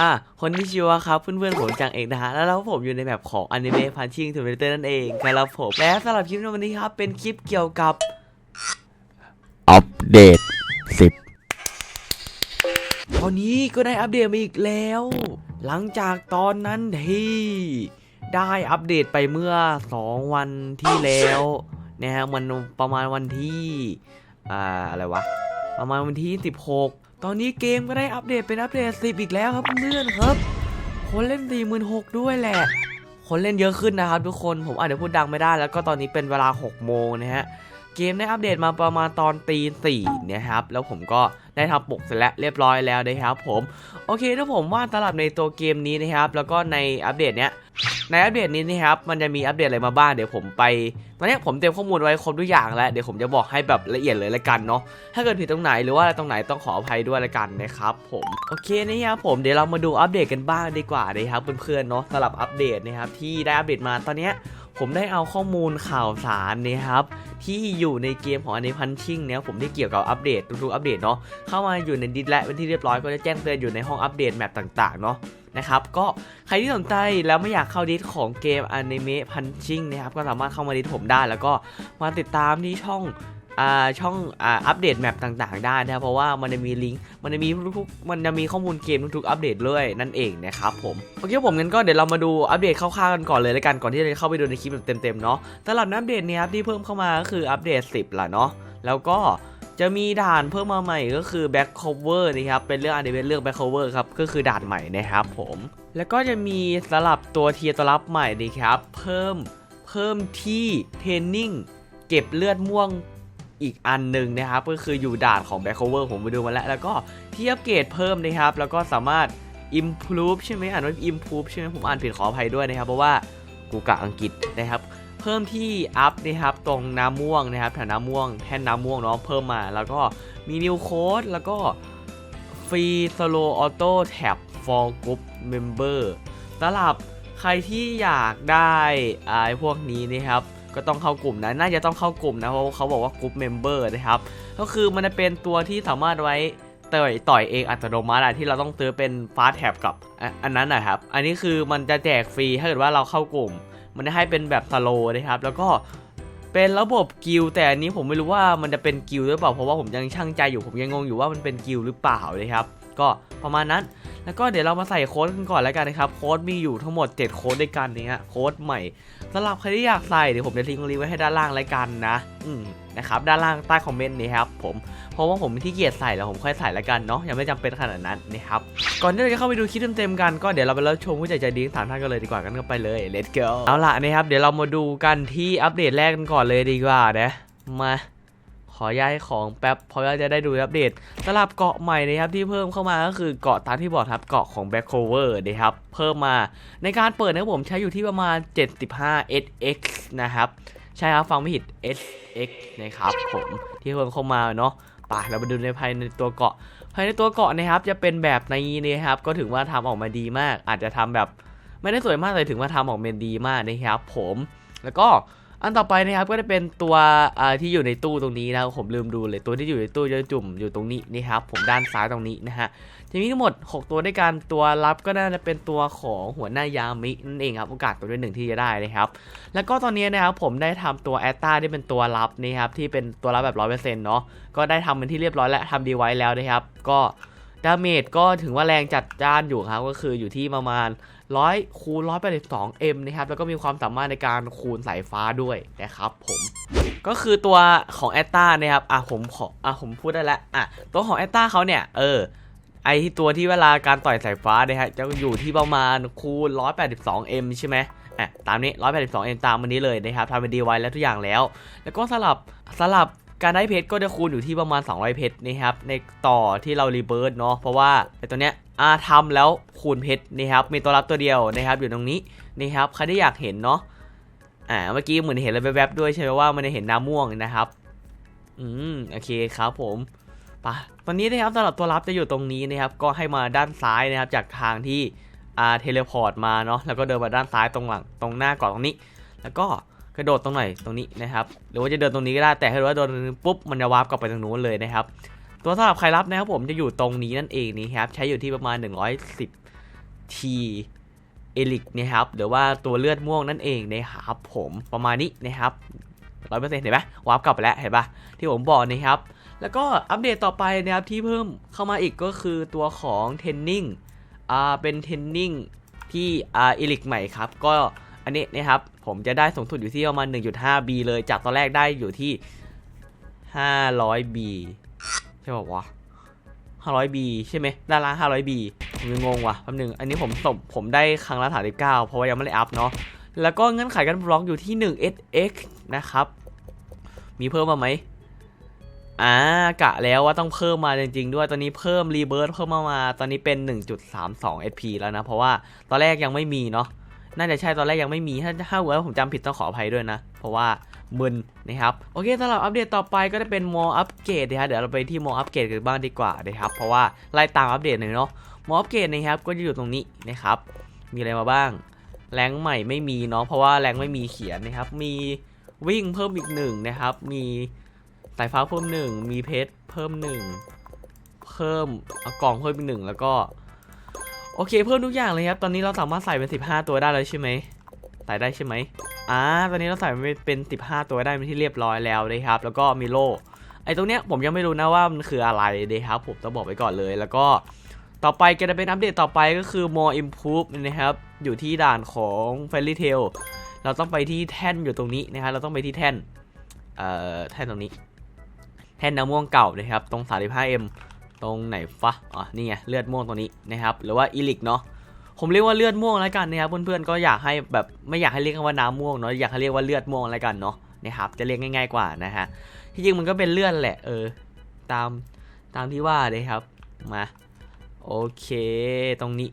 อะคนที่ชื่อว่าครับเพื่อนๆผมจังเอกนะฮะแล้วเราผมอยู่ในแบบของอนิเมะพันชิงทูเวเตอร์นั่นเองครับผมและสำหรับคลิปในวันนี้ครับ เป็นคลิปเกี่ยวกับอัปเดตตอนนี้ก็ได้อัปเดตมาอีกแล้ว หลังจากตอนนั้นที่ได้อัปเดตไปเมื่อ 2 วันที่แล้วนะฮะมันประมาณวันที่ อ่า อะไรวะ ประมาณวันที่ 16 ตอนนี้เกมก็ได้อัปเดตเป็นอัปเดต 10 อีกแล้วครับเพื่อนครับ คนเล่น 46,000 ด้วยแหละ คนเล่นเยอะขึ้นนะครับทุกคนผมอาจจะพูดดังไม่ได้ แล้วก็ตอนนี้เป็นเวลา 6 โมงนะฮะเกมได้อัปเดตมาประมาณตอนตีสี่นะครับ แล้วผมก็ได้ทำปกเสร็จแล้วเรียบร้อยแล้วนะครับผม โอเคถ้าผมว่าสำหรับในตัวเกมนี้นะครับ แล้วก็ในอัปเดตเนี้ย ในอัปเดตนี้นะครับมันจะมีอัปเดตอะไรมาบ้างเดี๋ยวผมไปตอนนี้ผมเตรียมข้อมูลไว้ครบทุกอย่างแล้วเดี๋ยวผมจะบอกให้แบบละเอียดเลยละกันเนาะถ้าเกิดผิดตรงไหนหรือว่าอะไรตรงไหนต้องขออภัยด้วยละกันนะครับผมโอเคนะครับผมเดี๋ยวเรามาดูอัปเดตกันบ้างดีกว่านะครับเพื่อนๆเนาะสำหรับอัปเดตนะครับที่ได้อัปเดตมาตอนนี้ผมได้เอาข้อมูลข่าวสารนะครับที่อยู่ในเกมของอันนี้พันชิ่งเนี่ยผมได้เกี่ยวกับอัปเดตทุกๆอัปเดตเนาะเข้ามาอยู่ในดิสและเป็นที่เรียบร้อยก็จะแจ้งเตือนอยู่ในห้องอัปเดตแมปต่างๆเนาะ นะครับก็ใครที่สนใจแล้วไม่อยากเข้าดิสของเกมอนิเมะพันชิ่งนะครับก็สามารถเข้ามาดิสผมได้ แล้วก็มาติดตามที่ช่องอ่าช่องอ่าอัปเดตแมปต่างๆ ได้นะครับเพราะว่ามันจะมีลิงก์มันจะมีทุกๆมันจะมีข้อมูลเกมทุกๆอัปเดตเลยนั่นเองนะครับผมโอเคผมงั้นก็เดี๋ยวเรามาดูอัปเดตคร่าวๆกันก่อนเลยแล้วกันก่อนที่จะเข้าไปดูในคลิปแบบเต็มๆเนาะสำหรับอัปเดตเนี้ยครับที่เพิ่มเข้ามาก็คืออัปเดต 10ละเนาะแล้วก็ จะมีด่านเพิ่มมาใหม่ก็คือ back cover นะครับ เป็นเรื่องอันเดเวนเรื่อง back cover ครับ ก็คือด่านใหม่นะครับผม แล้วก็จะมีสลับตัวเทียร์ตัวรับใหม่นะครับ เพิ่ม เพิ่มที่เทรนนิ่งเก็บเลือดม่วงอีกอันหนึ่งนะครับ ก็คืออยู่ด่านของ back cover ผมไปดูมาแล้ว แล้วก็ที่อัปเกรดเพิ่มนะครับ แล้วก็สามารถ improve ใช่ไหมอ่านว่า improve ใช่ไหมผมอ่านผิดขออภัยด้วยนะครับ เพราะว่ากูกะอังกฤษนะครับ พิ่มที่อัพนะครับตรงน้ำม่วงนะครับแถวน้ำม่วงแท่นน้ำม่วงเนาะเพิ่มมา แล้วก็มีนิวโค้ดแล้วก็ฟรีสโลออโต้แท็บ for group member สำหรับใครที่อยากได้ไอ้พวกนี้นะครับ ก็ต้องเข้ากลุ่มนะ น่าจะต้องเข้ากลุ่มนะ เพราะเขาบอกว่ากลุ่มเมมเบอร์นะครับ ก็คือมันจะเป็นตัวที่สามารถไว้ต่อยต่อยเองอัตโนมัติอะที่เราต้องซื้อเป็นฟาสแท็บกับอันนั้นนะครับ อันนี้คือมันจะแจกฟรีถ้าเกิดว่าเราเข้ากลุ่ม มันให้เป็นแบบสโลนะครับ แล้วก็เป็นระบบกิลแต่อันนี้ผมไม่รู้ว่ามันจะเป็นกิลหรือเปล่าเพราะว่าผมยังช่างใจอยู่ผมยังงงอยู่ว่ามันเป็นกิลหรือเปล่านะครับ ก็ประมาณนั้น แล้วก็เดี๋ยวเรามาใส่โค้ดกันก่อนแล้วกันนะครับ โค้ดมีอยู่ทั้งหมด 7 โค้ดด้วยกันเนี่ยโค้ดใหม่สำหรับใครที่อยากใส่เดี๋ยวผมจะทิ้งลิงก์ไว้ให้ด้านล่างแล้วกันนะ อืมนะครับ ด้านล่างใต้คอมเมนต์นี้ครับผม เพราะว่าผมที่เกียจใส่แล้วผมค่อยใส่แล้วกันเนาะ ยังไม่จำเป็นขนาดนั้นนะครับ ก่อนที่เราจะเข้าไปดูคลิปเต็มๆกัน ก็เดี๋ยวเราไปรับชมผู้ใจใจดีทั้งสามท่านกันเลยดีกว่ากันก็ไปเลย let's go เอาล่ะนะครับ เดี๋ยวเรามาดูกันที่อัปเดตแรกกันก่อนเลยดีกว่านะ มา ขอย้ายของแป๊บเพราะว่าจะได้ดูอัปเดตสำหรับเกาะใหม่นะครับที่เพิ่มเข้ามาก็คือเกาะตามที่บอกครับเกาะของ back cover นะครับเพิ่มมาในการเปิดนะผมใช้อยู่ที่ประมาณ 75 SX นะครับใช่ครับฟังไม่ผิด SX นะครับผมที่เพิ่มเข้ามาเนาะไปเรามาดูในภายในตัวเกาะ ภายในตัวเกาะนะครับจะเป็นแบบนี้นะครับ ก็ถือว่าทำออกมาดีมาก อาจจะทำแบบไม่ได้สวยมากแต่ถึงว่าทำออกมาดีมากนะครับผม แล้วก็ อันต่อไปนะครับก็จะเป็นตัวที่อยู่ในตู้ตรงนี้นะผมลืมดูเลยตัวที่อยู่ในตู้จะจุ่มอยู่ตรงนี้นี่ครับผมด้านซ้ายตรงนี้นะฮะทีนี้ทั้งหมด 6 ตัวด้วยกันตัวรับก็น่าจะเป็นตัวของหัวหน้ายามินั่นเองครับโอกาสตัวที่หนึ่งที่จะได้นะครับแล้วก็ตอนนี้นะครับผมได้ทำตัวแอตตาที่เป็นตัวรับนี่ครับที่เป็นตัวรับแบบร้อยเปอร์เซ็นต์เนาะก็ได้ทำเป็นที่เรียบร้อยและทำดีไว้แล้วนะครับก็ ดาเมจก็ถึงว่าแรงจัดจ้านอยู่ครับ ก็คืออยู่ที่ประมาณ 100 คูณ182 m นะครับ แล้วก็มีความสามารถในการคูณสายฟ้าด้วยนะครับผม ก็คือตัวของแอตตานะครับ อะผมขออะผมพูดได้แล้ว อะ ตัวของแอตตาเขาเนี่ย เออ ไอที่ตัวที่เวลาการต่อยสายฟ้าเนี่ยฮะ จะอยู่ที่ประมาณคูณ182 m ใช่ไหมอะ ตามนี้ 182 m ตามมันนี้เลยนะครับทำเป็นดีไว้แล้วทุกอย่างแล้ว แล้วก็สลับ สลับ การได้เพชรก็จะคูณอยู่ที่ประมาณ 200 เพชรนะครับในต่อที่เรารีเบิร์ดเนาะเพราะว่าไอตัวเนี้ยอาทำแล้วคูณเพชรนี่ครับมีตัวรับตัวเดียวนะครับอยู่ตรงนี้นี่ครับใครที่อยากเห็นเนาะอ่าเมื่อกี้เหมือนเห็นอะไรแวบๆด้วยใช่ไหมว่ามันจะเห็นน้ำม่วงนะครับอืมโอเคครับผมปะตอนนี้นะครับสำหรับตัวรับจะอยู่ตรงนี้นะครับก็ให้มาด้านซ้ายนะครับจากทางที่อ่าเทเลพอร์ตมาเนาะแล้วก็เดินมาด้านซ้ายตรงหลังตรงหน้าก่อนตรงนี้ แล้วก็ กระโดดตรงไหนตรงนี้นะครับ หรือว่าจะเดินตรงนี้ก็ได้แต่ให้รู้ว่าโดนปุ๊บมันจะวาร์ปกลับไปตรงนู้นเลยนะครับ ตัวสำหรับใครรับนะครับผมจะอยู่ตรงนี้นั่นเองนี่ครับใช้อยู่ที่ประมาณ 110ทีเอลิกนะครับหรือว่าตัวเลือดม่วงนั่นเองนะครับผมประมาณนี้นะครับร้อยเปอร์เซ็นต์เห็นไหมวาร์ปกลับไปแล้วเห็นปะที่ผมบอกนะครับ แล้วก็อัปเดตต่อไปนะครับที่เพิ่มเข้ามาอีกก็คือตัวของเทนนิงอ่าเป็นเทนนิงที่อ่าเอลิกใหม่ครับก็ อันนี้นะครับผมจะได้สูงสุดอยู่ที่ประมาณ 1.5B เลยจากตอนแรกได้อยู่ที่ 500B ใช่ป่าวะ 500B ใช่ไหมด้านล่าง 500B ผมงงว่ะแป๊บนึง อันนี้ผมสบผมได้ครั้งละ39เพราะว่ายังไม่ได้อัพเนาะ แล้วก็เงื่อนไขการบล็อกอยู่ที่ 1SX นะครับ มีเพิ่มมาไหมอ่ากะแล้วว่าต้องเพิ่มมาจริงๆ ด้วยตอนนี้เพิ่มรีเบิร์ตเพิ่มมามา ตอนนี้เป็น 1.32 SP แล้วนะ เพราะว่าตอนแรกยังไม่มีเนาะ น่าจะใช่ตอนแรกยังไม่มี ถ้าถ้าว่าผมจำผิดต้องขออภัยด้วยนะ เพราะว่ามึนนะครับ โอเคสำหรับอัปเดตต่อไปก็จะเป็นมออัปเกรดนะครับเดี๋ยวเราไปที่มออัปเกรดกันบ้างดีกว่านะครับ เพราะว่าไล่ตามอัปเดตหน่อยเนาะ มออัปเกรดนะครับก็จะอยู่ตรงนี้นะครับ มีอะไรมาบ้าง แรงใหม่ไม่มีเนาะ เพราะว่าแรงไม่มีเขียนนะครับ มีวิ่งเพิ่มอีกหนึ่งนะครับ มีสายฟ้าเพิ่มหนึ่งมีเพชรเพิ่มหนึ่งเพิ่มกล่องเพิ่มอีกหนึ่งแล้วก็ โอเคเพิ่มทุกอย่างเลยครับ ตอนนี้เราสามารถใส่เป็น 15 ตัวได้แล้วใช่ไหมใส่ได้ใช่ไหมอ่า ตอนนี้เราใส่เป็น 15 ตัวได้เป็นที่เรียบร้อยแล้วนะครับ แล้วก็มีโล่ ไอ้ตรงเนี้ยผมยังไม่รู้นะว่ามันคืออะไรนะครับ ผมต้องบอกไว้ก่อนเลย แล้วก็ต่อไปก็จะเป็นอัปเดตต่อไปก็คือ more improve นะครับ อยู่ที่ด่านของ fairy tail เราต้องไปที่แท่นอยู่ตรงนี้นะครับ เราต้องไปที่แท่น เอ่อ แท่นตรงนี้ แท่นน้ำม่วงเก่านะครับ ตรง 35m ตรงไหนฟะอ๋อนี่ไงเลือดม่วงตรงนี้นะครับหรือว่าอีลิกเนาะผมเรียกว่าเลือดม่วงแล้วกันนะครับเพื่อนๆก็อยากให้แบบไม่อยากให้เรียกว่าน้ำม่วงเนาะอยากให้เรียกว่าเลือดม่วงแล้วกันเนาะนะครับจะเรียกง่าย ๆกว่านะฮะที่จริงมันก็เป็นเลือดแหละเออตามตามที่ว่าเลยครับมาโอเคตรงนี้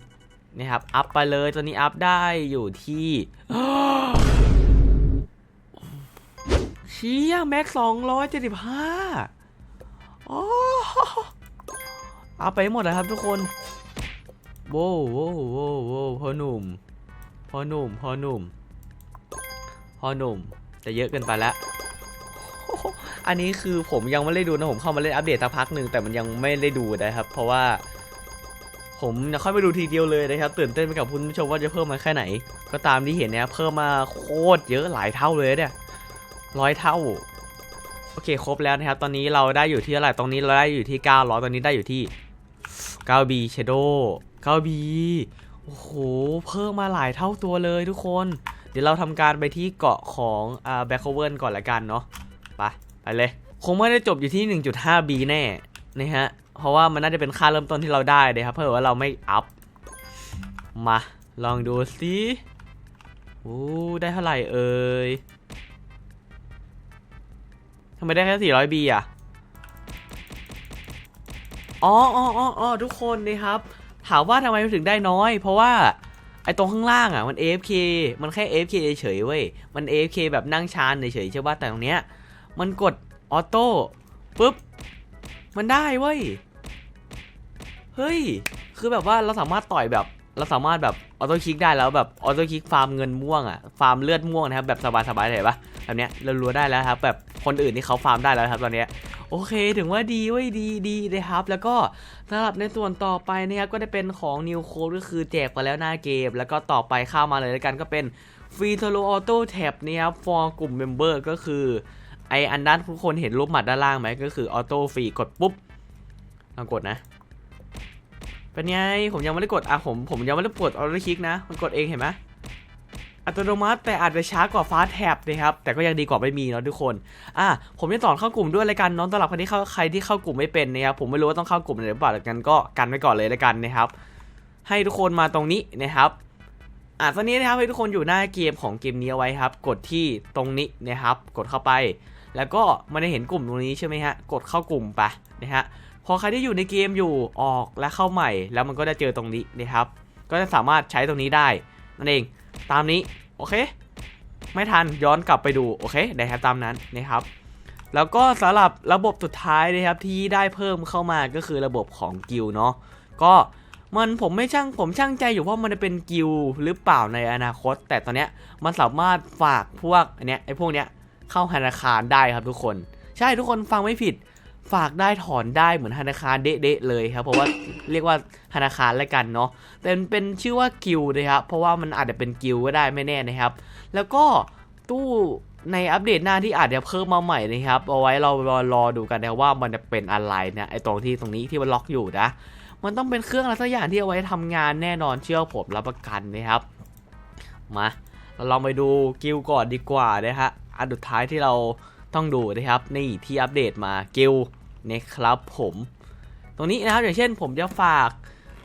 นะครับอัพไปเลยตัวนี้อัพได้อยู่ที่เชี่ยแม็กสองร้อยเจ็ดสิบห้าโอ้ เอาไปหมดเลยครับทุกคนโว้วโว้วโว้วโว้พอหนุ่มพอหนุ่มพอหนุ่มพอหนุ่มจะเยอะเกินไปแล้วอันนี้คือผมยังไม่ได้ดูนะผมเข้ามาเล่นอัปเดตสักพักหนึ่งแต่มันยังไม่ได้ดูนะครับ เพราะว่า ผมจะค่อยไปดูทีเดียวเลยนะครับตื่นเต้นไปกับคุณผู้ชมว่าจะเพิ่มมาแค่ไหน ก็ตามที่เห็นนะเพิ่มมาโคตรเยอะหลายเท่าเลยเนี่ยร้อยเท่าโอเคครบแล้วนะครับ ตอนนี้เราได้อยู่ที่เท่าไหร่ตรงนี้เราได้อยู่ที่900ตอนนี้ได้อยู่ที่ 9B Shadow 9B โอ้โห เพิ่มมาหลายเท่าตัวเลยทุกคน เดี๋ยวเราทำการไปที่เกาะของอ่าแบ็คโคเวิร์ก่อนละกันเนาะ ไป ไปเลย คงไม่ได้จบอยู่ที่ 1.5B แน่ นะฮะ เพราะว่ามันน่าจะเป็นค่าเริ่มต้นที่เราได้เลยครับ เพื่อว่าเราไม่อัพ มา ลองดูสิโอ้ได้เท่าไหร่เอ่ยทำไมได้แค่ 400B อะ อ๋ออ๋ออ๋อทุกคนนะครับ ถามว่าทำไมถึงได้น้อย เพราะว่าไอตรงข้างล่างอะมัน AFK มันแค่ AFK เฉยๆเว้ย มัน AFK แบบนั่งชานเฉยใช่ป่ะแต่ตรงเนี้ย มันกดออโต้ปุ๊บ มันได้เว้ย เฮ้ย คือแบบว่าเราสามารถต่อยแบบ เราสามารถแบบออโต้คลิกได้แล้วแบบออโต้คลิกฟาร์มเงินม่วงอะ ฟาร์มเลือดม่วงนะครับแบบสบายๆเลยปะ แบบเนี้ยเรารู้ได้แล้วครับ แบบคนอื่นที่เขาฟาร์มได้แล้วครับตอนเนี้ยโอเคถึงว่าดีเว้ยดีดีนะครับ แล้วก็สำหรับในส่วนต่อไปนะครับก็จะเป็นของ New Code ก็คือแจกไปแล้วหน้าเกม แล้วก็ต่อไปเข้ามาเลยแล้วกันก็เป็น Free Solo Auto Tab นะครับ for กลุ่ม Member ก็คือไออันด้านทุกคนเห็นรูปหมัดด้านล่างไหมก็คือออโต้ฟรีกดปุ๊บลองกดนะ เป็นไงผมยังไม่ได้กดอะผมผมยังไม่ได้กดออโต้คลิกนะ มันกดเองเห็นไหม อัตโนมัติแต่อาจจะช้ากว่าฟาแท็บนะครับ แต่ก็ยังดีกว่าไม่มีเนาะทุกคน อะผมจะสอนเข้ากลุ่มด้วยรายการน้องตลับคนที่เข้าใครที่เข้ากลุ่มไม่เป็นนะครับผมไม่รู้ว่าต้องเข้ากลุ่มหรือเปล่าแต่กันก็กันไว้ก่อนเลยรายการนะครับ ให้ทุกคนมาตรงนี้นะครับอะตอนนี้นะครับให้ทุกคนอยู่หน้าเกมของเกมนี้เอาไว้ครับ กดที่ตรงนี้นะครับ กดเข้าไป แล้วก็มันจะเห็นกลุ่มตรงนี้ใช่ไหมฮะกดเข้ากลุ่มไปนะฮะพอใครที่อยู่ในเกมอยู่ออกและเข้าใหม่ แล้วมันก็จะเจอตรงนี้นะครับ ก็จะสามารถใช้ตรงนี้ได้นั่นเอง ตามนี้โอเค ไม่ทันย้อนกลับไปดูโอเคได้ครับตามนั้นนะครับ แล้วก็สำหรับระบบสุดท้ายนะครับที่ได้เพิ่มเข้ามาก็คือระบบของกิลเนาะก็มันผมไม่ช่างผมช่างใจอยู่ว่ามันจะเป็นกิลหรือเปล่าในอนาคต แต่ตอนเนี้ยมันสามารถฝากพวกอันเนี้ยไอ้พวกเนี้ยเข้าธนาคารได้ครับทุกคน ใช่ทุกคนฟังไม่ผิด ฝากได้ถอนได้เหมือนธนาคารเด๊ะๆเลยครับเพราะว่าเรียกว่าธนาคารแล้วกันเนาะแต่มันเป็นชื่อว่ากิลนะครับเพราะว่ามันอาจจะเป็นกิลก็ได้ไม่แน่นะครับ แล้วก็ตู้ในอัปเดตหน้าที่อาจจะเพิ่มมาใหม่นะครับ เอาไว้เรารอรอดูกันนะว่ามันจะเป็นอะไรนะไอตรงที่ตรงนี้ที่มันล็อกอยู่นะ มันต้องเป็นเครื่องอะไรสักอย่างที่เอาไว้ทำงานแน่นอนเชื่อผมรับประกันนะครับ มาเราลองไปดูกิลก่อนดีกว่านะฮะอันสุดท้ายที่เรา ต้องดูนะครับนี่ที่อัปเดตมาเกิลนะครับผมตรงนี้นะครับอย่างเช่นผมจะฝาก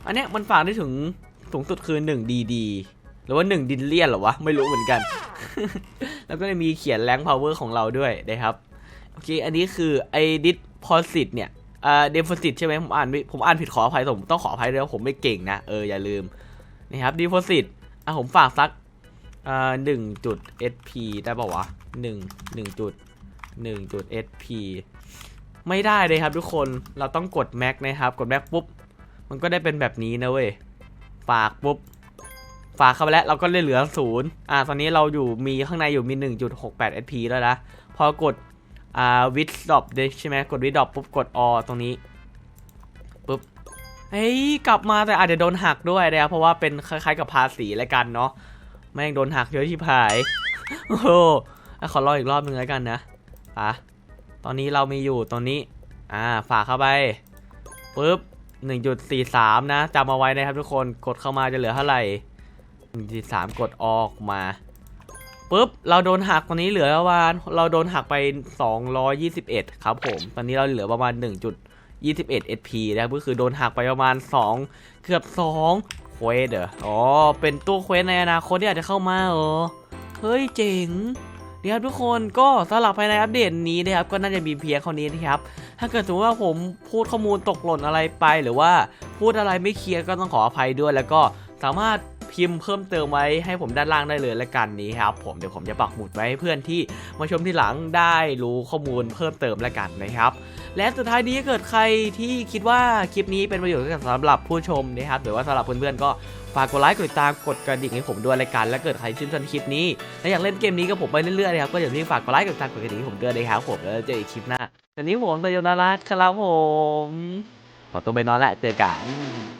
อันเนี้ยมันฝากได้ถึงสูงสุดคือ1 DD หรือว่า 1 ดินเลียนเหรอวะ ไม่รู้เหมือนกัน แล้วก็จะมีเขียนแรงพาวเวอร์ของเราด้วยนะครับ โอเค อันนี้คือไอดิสพอสิตเนี่ยอ่าเดฟสิตใช่ไหมผมอ่านผมอ่านผิดขออภัยผมต้องขออภัยด้วยว่าผมไม่เก่งนะ เออ อย่าลืมนะครับดีโพสิตอะผมฝากสักอ่าหนึ่งจุด SP ได้ป่าวะหนึ่งหนึ่งจุด หนึ่งจุด SP ไม่ได้เลยครับทุกคนเราต้องกดแม็กนะครับ กดแม็กปุ๊บ มันก็ได้เป็นแบบนี้นะเว้ย ฝากปุ๊บ ฝากเข้าไปแล้วเราก็เลยเหลือศูนย์อ่าตอนนี้เราอยู่มีข้างในอยู่มี 1.68 SP แล้วนะ พอกดอ่าวิดดอปใช่ไหมกดวิดดอปปุ๊บกดอตรงนี้ปุ๊บเฮ้ยกลับมาแต่อาจจะโดนหักด้วยนะครับเพราะว่าเป็นคล้ายๆกับภาษีแล้วกันเนาะแม่งโดนหักเยอะที่ผาย โอ้โหอะขอรออีกรอบหนึ่งแล้วกันนะะตอนนี้เรามีอยู่ตรงนี้ อ่า ฝากเข้าไปปุ๊บ1.43 นะจำเอาไว้นะครับทุกคนกดเข้ามาจะเหลือเท่าไหร่1.43กดออกมาปุ๊บเราโดนหักตอนนี้เหลือประมาณเราโดนหักไป 221 ครับผม ตอนนี้เราเหลือประมาณ 1.21 SP นะครับก็คือโดนหักไปประมาณ 2 เกือบ2เควสเหรออ๋อเป็นตู้เควสในอนาคตที่อาจจะเข้ามาเหรอเฮ้ยเจ๋ง นี่ครับทุกคนก็สำหรับภายในอัปเดตนี้นะครับก็น่าจะมีเพียงเท่านี้นะครับถ้าเกิดสมมติว่าผมพูดข้อมูลตกหล่นอะไรไป หรือว่าพูดอะไรไม่เคลียร์ก็ต้องขออภัยด้วย แล้วก็สามารถพิมพ์เพิ่มเติมไว้ให้ผมด้านล่างได้เลยละกันนี้ครับผมเดี๋ยวผมจะปักหมุดไว้ให้เพื่อนที่มาชมที่หลังได้รู้ข้อมูลเพิ่มเติมละกันนะครับ และสุดท้ายนี้เกิดใครที่คิดว่าคลิปนี้เป็นประโยชน์สำหรับผู้ชมนะครับหรือว่าสำหรับเพื่อนๆก็ ฝากกดไลค์กดติดตามกดกระดิ่งให้ผมด้วยรายการและเกิดใครชื่นชอบคลิปนี้และอยากเล่นเกมนี้กับผมไปเรื่อยๆนะครับก็อย่าลืมฝากกดไลค์กดติดตามกดกระดิ่งให้ผมด้วยนะครับผมแล้วเจออีกคลิปหน้าวันนี้ผมตยนารัตครับผมขอตัวไปนอนแล้วเจอกัน